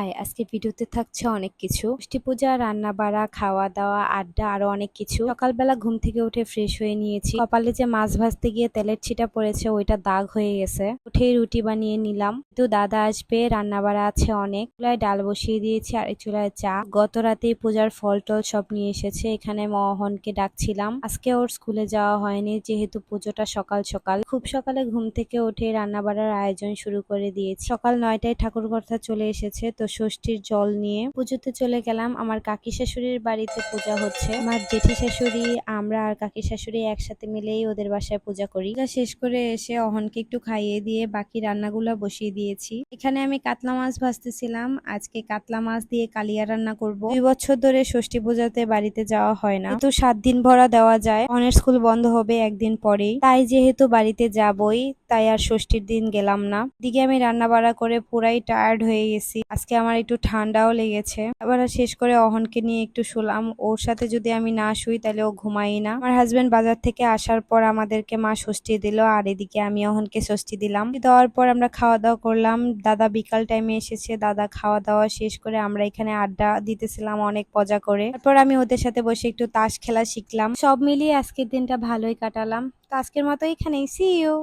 High আজকে ভিডিওতে থাকছে অনেক কিছু। ষষ্ঠী পূজা রান্না বাড়া খাওয়া দাওয়া আড্ডা, আরও অনেক কিছু। সকালবেলা ঘুম থেকে উঠে ফ্রেশ হয়ে নিয়েছি। কপালে যে মাছ ভাজতে গিয়ে তেলের ছিটা পড়েছে, ওইটা দাগ হয়ে গেছে। উঠেই রুটি বানিয়ে নিলাম। তো দাদা আসবে রান্না বাড়া আছে অনেক। চুলায় ডাল বসিয়ে দিয়েছি আর চুলায় চা। গত রাতেই পূজার ফল টল সব নিয়ে এসেছে। এখানে মহনকে ডাকছিলাম। আজকে ওর স্কুলে যাওয়া হয়নি, যেহেতু পুজোটা সকাল সকাল। খুব সকালে ঘুম থেকে উঠে রান্না বাড়ার আয়োজন শুরু করে দিয়েছি। সকাল নয়টায় ঠাকুর কথা চলে এসেছে, তো ষষ্ঠীর জল নিয়ে পুজোতে চলে গেলাম। আমার কাকি শাশুড়ির বাড়িতে পূজা হচ্ছে। আমার জেঠি শাশুড়ি, আমরা আর কাকি শাশুড়ি একসাথে মিলেই ওদের বাসায় পূজা করি। শেষ করে এসে অহনকে একটু খাইয়ে দিয়ে বাকি রান্নাগুলো বসিয়ে দিয়েছি। এখানে আমি কাতলা মাছ ভাজতেছিলাম। আজকে কাতলা মাছ দিয়ে কালিয়া রান্না করব। দুই বছর ধরে ষষ্ঠী পূজাতে বাড়িতে যাওয়া হয় না। তো সাত দিন ভরা দেওয়া যায়, অনের স্কুল বন্ধ হবে একদিন পরেই। তাই যেহেতু বাড়িতে যাবই তাই আর ষষ্ঠীর দিন গেলাম না। দিকে আমি রান্না বাড়া করে পুরাই টায়ার্ড হয়ে গেছি। আজকে আমার একটু ঠান্ডাও লেগেছে। আবার শেষ করে অহনকে নিয়ে একটু শুলাম। ওর সাথে যদি আমি না শুই তাহলে ও ঘুমাই না। আমার হাজব্যান্ড বাজার থেকে আসার পর আমাদেরকে মা ষষ্ঠী দিল আর এদিকে আমি অহনকে ষষ্ঠী দিলাম। দেওয়ার পর আমরা খাওয়া দাওয়া করলাম। দাদা বিকাল টাইমে এসেছে। দাদা খাওয়া দাওয়া শেষ করে আমরা এখানে আড্ডা দিতেছিলাম অনেক মজা করে। তারপর আমি ওদের সাথে বসে একটু তাস খেলা শিখলাম। সব মিলিয়ে আজকের দিনটা ভালোই কাটালাম। তো আজকের মতো এখানেই। C you